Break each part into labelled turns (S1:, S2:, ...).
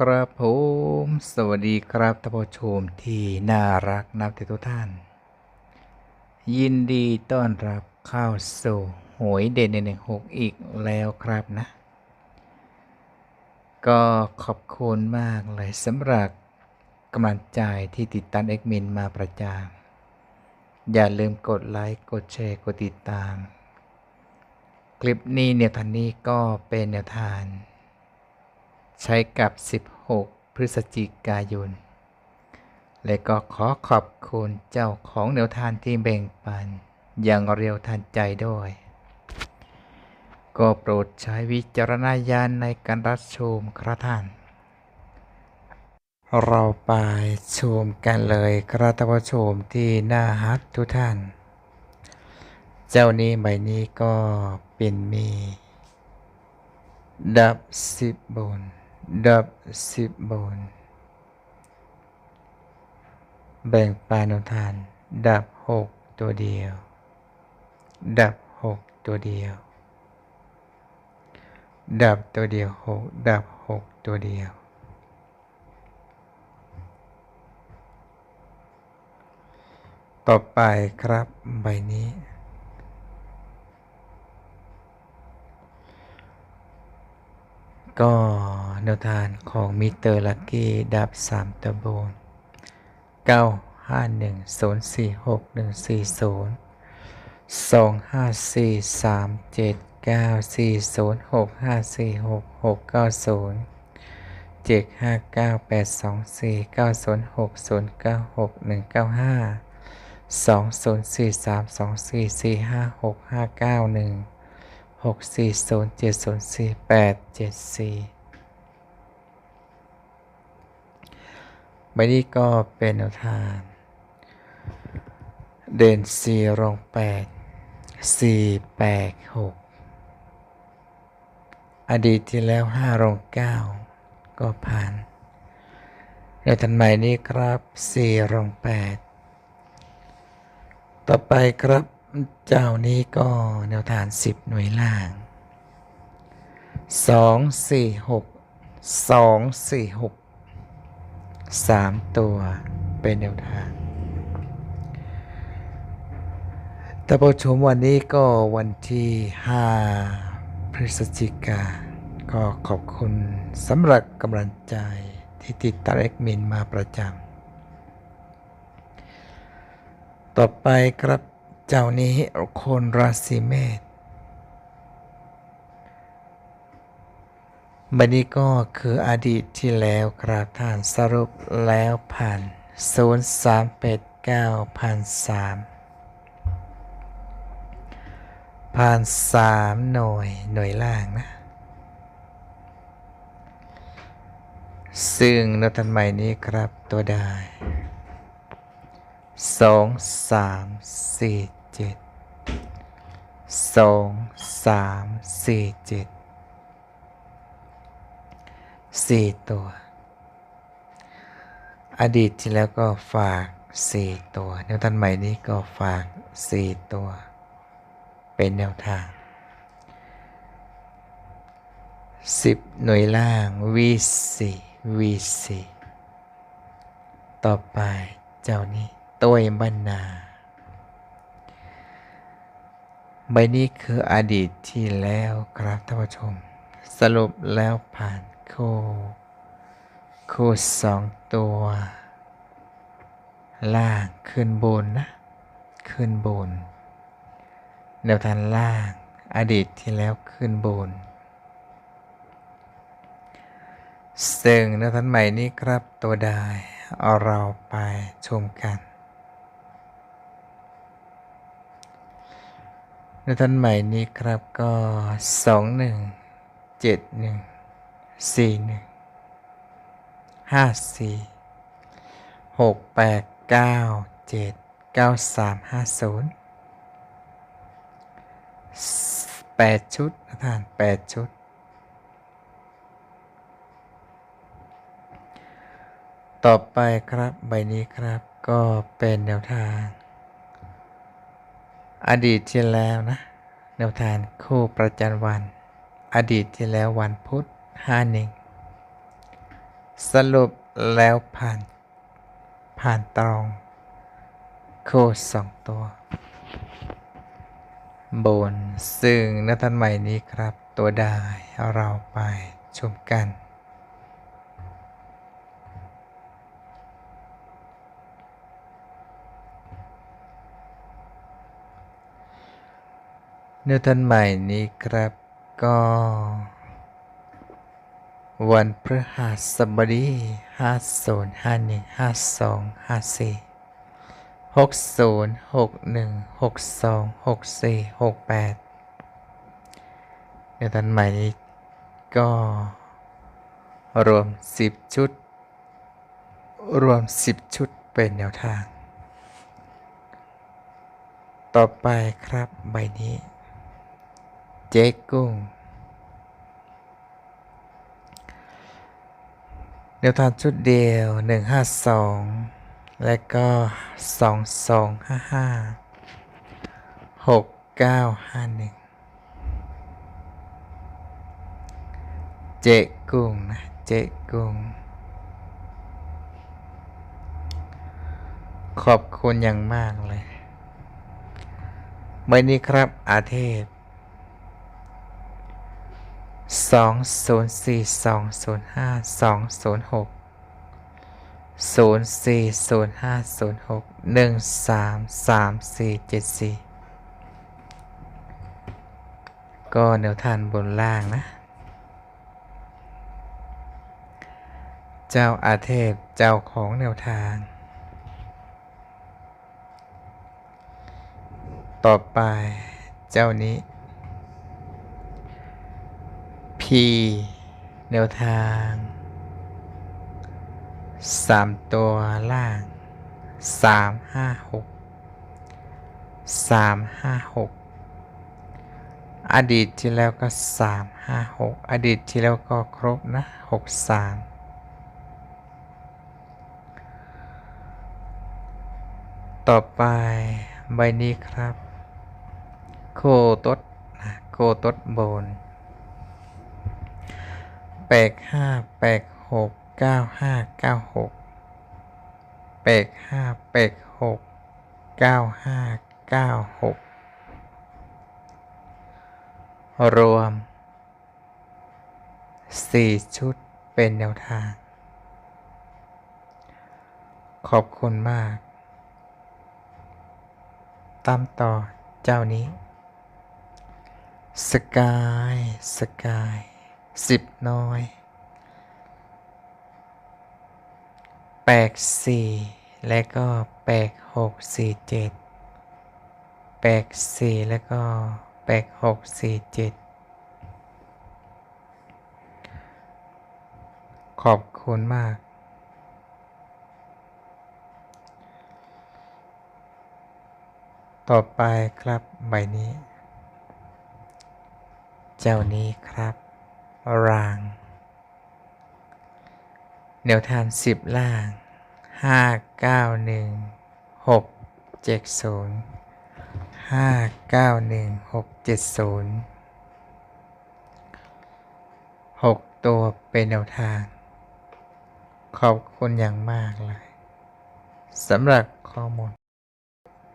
S1: ครับผมสวัสดีครับท่านผู้ชมที่น่ารักนับถือทุกท่าน ยินดีต้อนรับเข้าสู่หวยเด่นในหนึ่งหกอีกแล้วครับนะ ก็ขอบคุณมากเลยสำหรับกำลังใจที่ติดตามเอ็กมินมาประจานอย่าลืมกดไลค์กดแชร์กดติดตาม คลิปนี้แนวทางนี้ก็เป็นแนวทาง ใช้กับ 16 พฤศจิกายน และก็ขอขอบคุณเจ้าของแนวทางที่แบ่งปัน อย่างเร็วทันใจด้วย ก็โปรดใช้วิจารณญาณในการรับชมครับท่าน เราไปชมกันเลยครับท่านผู้ชมที่น่าฮักทุกท่าน เจ้านี้ใบนี้ก็เป็นมีดับสิบบน ดับสิบบน แบ่งปานทาน ดับหกตัวเดียว ดับหกตัวเดียว ดับตัวเดียวหกดับหกตัวเดียว ต่อไปครับใบนี้ก็ แนวทานของมิเตอร์ลักกี้ดับ3ตะโบน9 5 1 0 4 6 1 4 0 2 5 4 3 7 9 4 0 6 5 4 6 6 9 0 7 5 9 8 2 4 9 0 6 0 9 6 1 9 5 2 0 4 3 2 4 4 5 6 5 9 1 6 4 0 7 0 4 8 7 4 ไม่นี่ก็เป็นแนวทาง เด่นสี่รองแปดสี่แปดหกอดีตที่แล้วห้ารองเก้าก็ผ่านในทันใหม่นี้ครับสี่รองแปดต่อไปครับเจ้านี้ก็แนวฐานสิบหน่วยล่างสองี่หกสองสี่หก สามตัวเป็นแนวทางแต่พอชมวันนี้ก็วันที่ 5 พฤศจิกา ก็ขอบคุณสำหรับกำลังใจที่ติดตามเอ็กมินมาประจำ ต่อไปครับเจ้านี้คนราศีเมษ บันนี้ก็คืออดีตที่แล้วครับท่านสรุปแล้วผ่าน 0 3 8 9ผ่าน3ผ่าน 3 หน่วยหน่วยล่างนะ ซึ่งนตันใหม่นี้ครับตัวได้สองสามสี่เจ็ด สี่ตัว อดีตที่แล้วก็ฝากสี่ตัว แนวทางใหม่นี้ก็ฝากสี่ตัว เป็นแนวทางสิบหน่วยล่าง V4 V4 ต่อไปเจ้านี้ตัวบรรณาใบนี้คืออดีตที่แล้วครับท่านผู้ชม สรุปแล้วผ่าน คโคสองตัว ล่างขึ้นบนนะ ขึ้นบนแนวทางล่างอดีตที่แล้วขึ้นบนซึ่งแนวทางใหม่นี้ครับตัวใดเอาเราไปชมกันในท่านใหม่นี้ครับก็สองหนึ่งเจ็ดหนึ่ง สี่หนึ่งห้าสี่หกแปดเก้าเจ็ดเก้าสามห้าศูนย์แปดชุดนะท่านแปดชุดต่อไปครับใบนี้ครับก็เป็นแนวทาง อดีตที่แล้วนะ แนวทางคู่ประจันวัน อดีตที่แล้ววันพุธ ห้าหนึ่ง สรุปแล้วผ่าน ผ่านตรอง โคดสองตัว บน ซึ่งนักทันใหม่นี้ครับ ตัวได้เราไปชมกันนื้อทันใหม่นี้ครับก็ วันพฤหัสบดีห้าศูนย์ห้าหนึ่งห้าสองห้าสี่หกศูนย์หกหนึ่งหกสองหกสี่หกแปดเนื้อทันใหม่นี้ก็รวมสิบชุด รวมสิบชุดเป็นแนวทาง ต่อไปครับใบนี้ เจ๊กุ้ง แนวทางชุดเดียว 152 และก็ 2255 6951 เจ๊กุ้งนะ เจ๊กุ้ง ขอบคุณอย่างมากเลยใบนี้ครับอาเทพ สองศูนย์สี่สองศูนย์ห้าสองศูนย์หกศูนย์สี่ศูนย์ห้าศูนย์หกหนึ่งสามสามสี่เจ็ดสี่ก็แนวทานบนล่างนะ เจ้าอาเทพเจ้าของแนวทาง ต่อไปเจ้านี้ P แนวทางสามตัวล่างสามห้าหกสามห้าหกอดีตที่แล้วก็สามห้าหกอดีตที่แล้วก็ครบนะหกสามต่อไปใบนี้ครับ โคตดโคตดบน ปดห้าแปดหกเก้าห้าเก้าหกแปดห้าแปดหกเก้าห้าเก้าหกรวมสี่ชุดเป็นแนวทาง ขอบคุณมาก ตามต่อเจ้านี้ สกาย สกาย สิบน้อยแปดสี่และก็แปดหกสี่เจ็ดแปดสี่แล้วก็แปดหกสี่เจ็ดขอบคุณมาก ต่อไปครับใบนี้ เจ้านี้ครับ ราง แนวทางสิบล่างห้าเก้าหนึ่งหกเจ็ดศูนย์ห้าเก้าหนึ่งหกเจ็ดศูนย์หกตัวเป็นแนวทาง ขอบคุณอย่างมากเลยสำหรับข้อมูล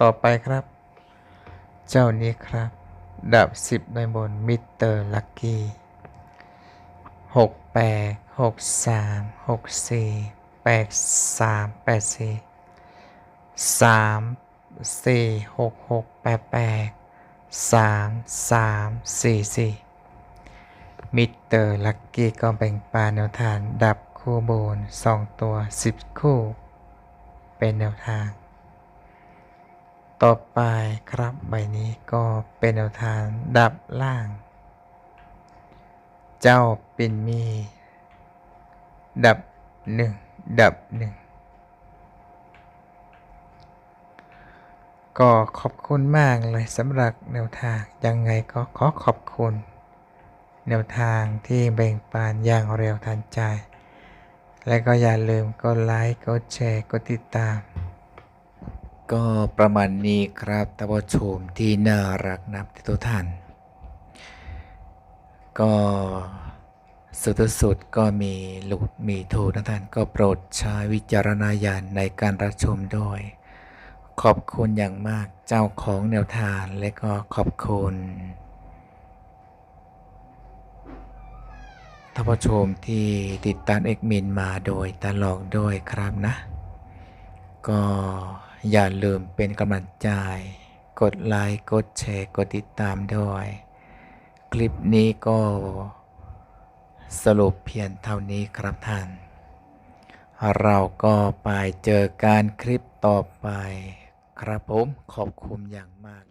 S1: ต่อไปครับ เจ้านี้ครับ ดับสิบในบนมิเตอร์ลักกี้ หกแปดหกสามหกสี่แปดสามแปดสี่สามสี่หกหกแปดแปดสามสามสี่สี่มิเตอร์ลักกี้ก็แบ่งปานแนวทางดับคู่บนสองตัวสิบคู่ เป็นแนวทาง ต่อไปครับใบนี้ก็เป็นแนวทางดับล่าง เจ้า ปินมี ดับหนึ่งดับหนึ่งก็ขอบคุณมากเลยสำหรับแนวทางยังไงก็ขอขอบคุณ แนวทางที่แบ่งปันอย่างเร็วทันใจ และก็อย่าลืมกดไลค์กดแชร์กดติดตาม ก็ประมาณนี้ครับท่านผู้ชมที่น่ารักนับทุกท่าน ก็ สุดสุดก็มีหลุดมีถูกนะท่านก็โปรดใช้วิจารณญาณในการรับชมด้วย ขอบคุณอย่างมากเจ้าของแนวทางและก็ขอบคุณท่านผู้ชมที่ติดตามเอกมินมาโดยตลอดด้วยครับนะ ก็อย่าลืมเป็นกำลังใจ กดไลค์ กดแชร์ กดติดตามด้วย คลิปนี้ก็ สรุปเพียงเท่านี้ครับท่าน เราก็ไปเจอการคลิปต่อไป ครับผมขอบคุณอย่างมาก